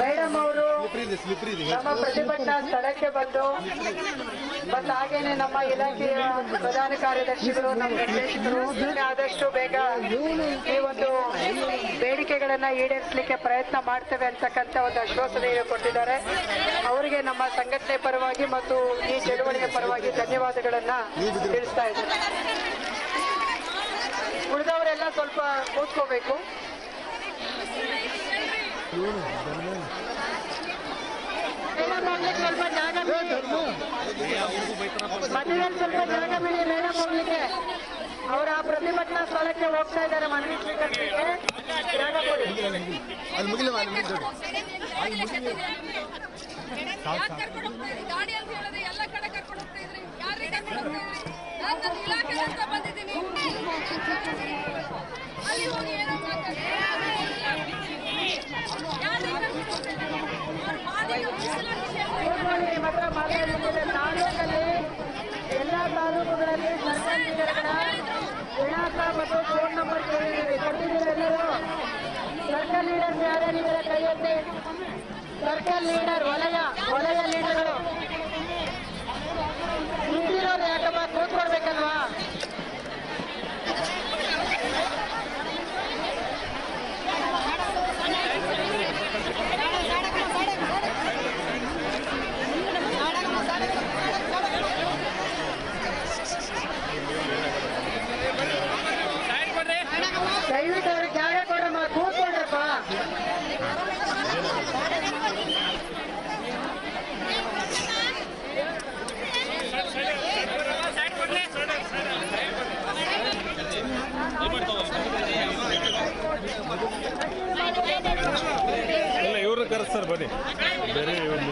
Madam ಅವರು ನಮ್ಮ ಪ್ರತಿಭಟನಾ ಸ್ಥಳಕ್ಕೆ ಬಂದು ಮತ್ತು ಹಾಗೇನೆ ನಮ್ಮ ಇಲಾಖೆಯ ಪ್ರಧಾನ ಕಾರ್ಯದರ್ಶಿಗಳು, ನಮ್ಮ ನಿರ್ದೇಶಕರು ಆದಷ್ಟು ಬೇಗ ಈ ಒಂದು ಬೇಡಿಕೆಗಳನ್ನ ಈಡೇರಿಸಲಿಕ್ಕೆ ಪ್ರಯತ್ನ ಮಾಡ್ತೇವೆ ಅಂತಕ್ಕಂಥ ಒಂದು ಆಶ್ವಾಸನೆ ಕೊಟ್ಟಿದ್ದಾರೆ. ಅವರಿಗೆ ನಮ್ಮ ಸಂಘಟನೆ ಪರವಾಗಿ ಮತ್ತು ಈ ಚಳುವಳಿಯ ಪರವಾಗಿ ಧನ್ಯವಾದಗಳನ್ನ ತಿಳಿಸ್ತಾ ಇದ್ದಾರೆ ಸ್ವಲ್ಪ ಕೂತ್ಕೋಬೇಕು ಮೇಡಮ್ ಹೋಗ್ಲಿಕ್ಕೆ ಸ್ವಲ್ಪ ಜಾಗ ಬಿಡಿ ಮಧ್ಯದಲ್ಲಿ ಸ್ವಲ್ಪ ಜಾಗ ಬಿಡಿ ಮೇಡಮ್ ಹೋಗ್ಲಿಕ್ಕೆ ಅವರ ಆ ಪ್ರತಿಭಟನಾ ಸ್ಥಳಕ್ಕೆ ಹೋಗ್ತಾ ಇದ್ದಾರೆ ಮನವಿ ಸ್ವೀಕರಿಸಲಿಕ್ಕೆ ಜಾಗ ಕೊಡಿ ಅಲ್ಲಿ ಮುಗಿಲ್ಲ ಅಲ್ಲಿ ಮುಗಿದ ತಾಲೂಕಲ್ಲಿ ಎಲ್ಲ ತಾಲೂಕುಗಳಲ್ಲಿ ವಿಳಾಸ ಮತ್ತು ಫೋನ್ ನಂಬರ್ ಕೊಟ್ಟಿದ್ದೀರಿ ಎಲ್ಲರೂ ಸರ್ಕಲ್ ಲೀಡರ್ಸ್ ಯಾರ್ಯಾರಿದ್ದಾರೆ ಕೈ சர்க்கிள் லீடர் வலையா? Guardate.